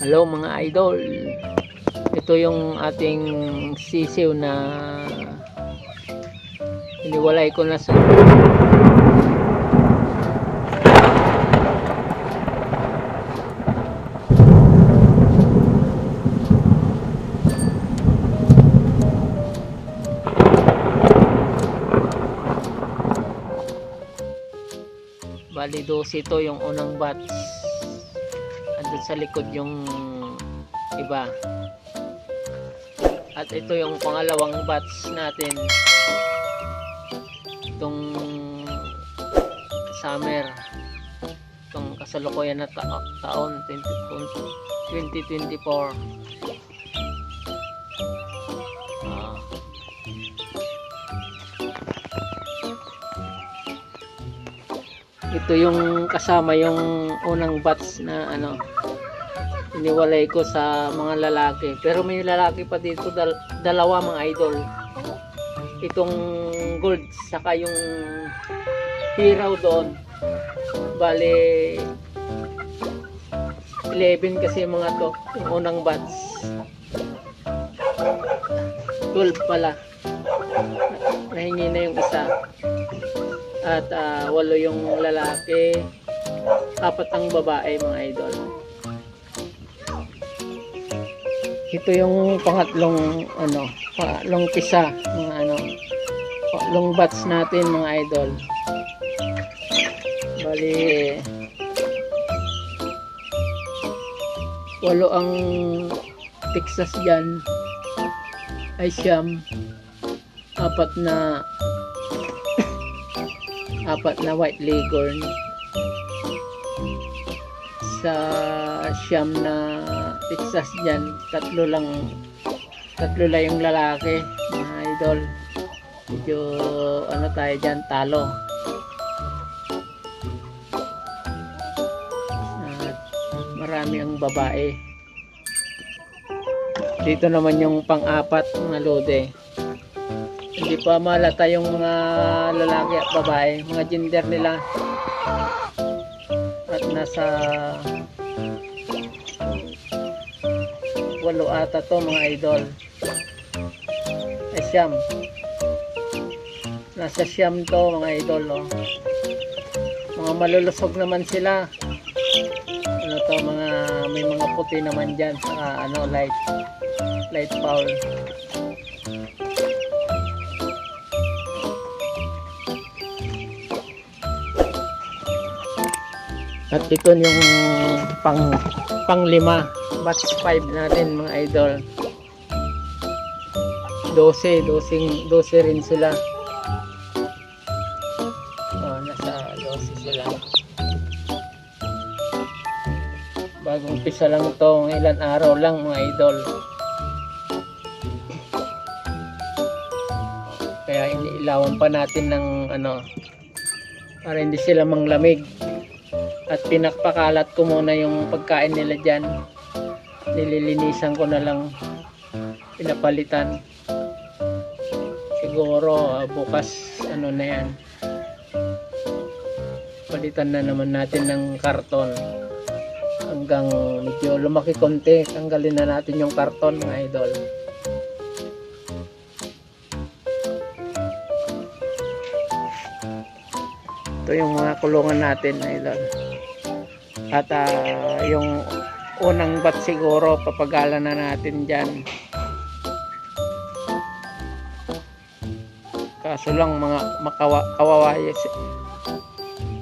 Hello mga idol. Ito yung ating sisiw na iniwalay ko na sa Bali 12 ito yung unang batch. Andun sa likod yung iba. At ito yung pangalawang batch natin. Itong summer. Itong kasalukuyan na ta- taon 20, 2024. Ah. ito yung kasama yung unang batch na ano iniwalay ko sa mga lalaki. Pero may lalaki pa dito dal- dalawa mga idol. Itong gold saka yung hiraw doon. Bali 11 kasi mga to yung unang batch. 12 pala. Nahingi na yung isa. At ah, walo yung lalaki. Apat ang babae mga idol ito yung pangatlong ano pangatlong pisa mga ano pangatlong batch natin mga idol. Bali walo ang Texas dyan. Ay siyam. Apat na apat na white leghorn. Sa siyam na Texas dyan tatlo lang tatlo lang yung lalaki mga idol. Medyo ano tayo dyan talo. At marami ang babae. Dito naman yung pang-apat mga lode hindi pa malata yung mga lalaki at babae, mga gender nila. At nasa walo ata to mga idol. Ay siyam. Nasa siyam to mga idol. Oh. Mga malulusog naman sila. Ano to mga may mga puti naman diyan sa ano light light foul. At ito yung pang panglima, batch 5 natin mga idol. 12, 12, 12 rin sila. Oh, nasa 12 sila. Bagong pisa lang to, ilan araw lang mga idol. Kaya iniilawan pa natin ng ano para hindi sila manglamig at pinakpakalat ko muna yung pagkain nila dyan. Nililinisan ko na lang. Pinapalitan. Siguro ah, bukas ano na yan. Palitan na naman natin ng karton. Hanggang medyo lumaki konti. Tanggalin na natin yung karton mga idol. Ito yung mga kulungan natin idol at ah, yung unang bat siguro papagalan na natin dyan. Kaso lang mga makawa,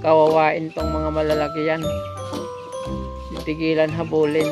kawawain tong mga malalaki yan. Titigilan habulin